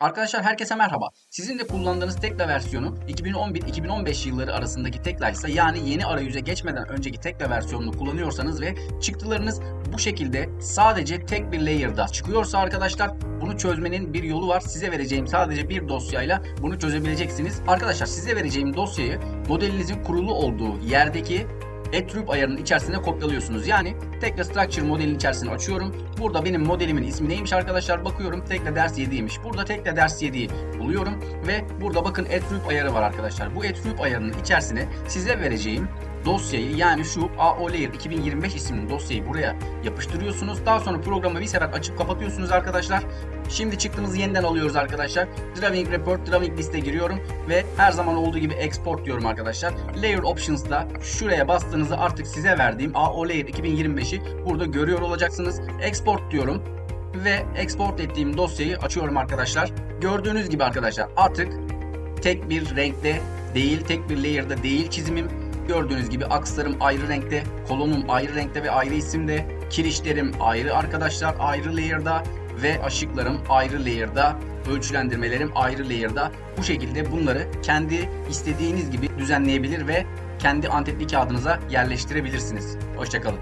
Arkadaşlar herkese merhaba. Sizin de kullandığınız Tekla versiyonu 2011-2015 yılları arasındaki Tekla ise yani yeni arayüze geçmeden önceki Tekla versiyonunu kullanıyorsanız ve çıktılarınız bu şekilde sadece tek bir layer'da çıkıyorsa arkadaşlar bunu çözmenin bir yolu var. Size vereceğim sadece bir dosyayla bunu çözebileceksiniz. Arkadaşlar size vereceğim dosyayı modelinizin kurulu olduğu yerdeki attribute ayarının içerisine kopyalıyorsunuz. Yani Tekla Structure modelin içerisine açıyorum. Burada benim modelimin ismi neymiş arkadaşlar? Bakıyorum Tekla ders 7'ymiş. Burada Tekla ders 7'yi buluyorum ve burada bakın attribute ayarı var arkadaşlar. Bu attribute ayarının içerisine size vereceğim dosyayı yani şu AO Layer 2025 isimli dosyayı buraya yapıştırıyorsunuz. Daha sonra programı bir sefer açıp kapatıyorsunuz arkadaşlar. Şimdi çıktığımızı yeniden alıyoruz arkadaşlar. Drawing Report, Drawing Liste giriyorum ve her zaman olduğu gibi Export diyorum arkadaşlar. Layer Options'la şuraya bastığınızda artık size verdiğim AO Layer 2025'i burada görüyor olacaksınız. Export diyorum ve export ettiğim dosyayı açıyorum arkadaşlar. Gördüğünüz gibi arkadaşlar artık tek bir renkte değil, tek bir layer'da değil çizimim. Gördüğünüz gibi akslarım ayrı renkte, kolonum ayrı renkte ve ayrı isimde, kirişlerim ayrı arkadaşlar, ayrı layer'da ve aşıklarım ayrı layer'da, ölçülendirmelerim ayrı layer'da. Bu şekilde bunları kendi istediğiniz gibi düzenleyebilir ve kendi antetli kağıdınıza yerleştirebilirsiniz. Hoşçakalın.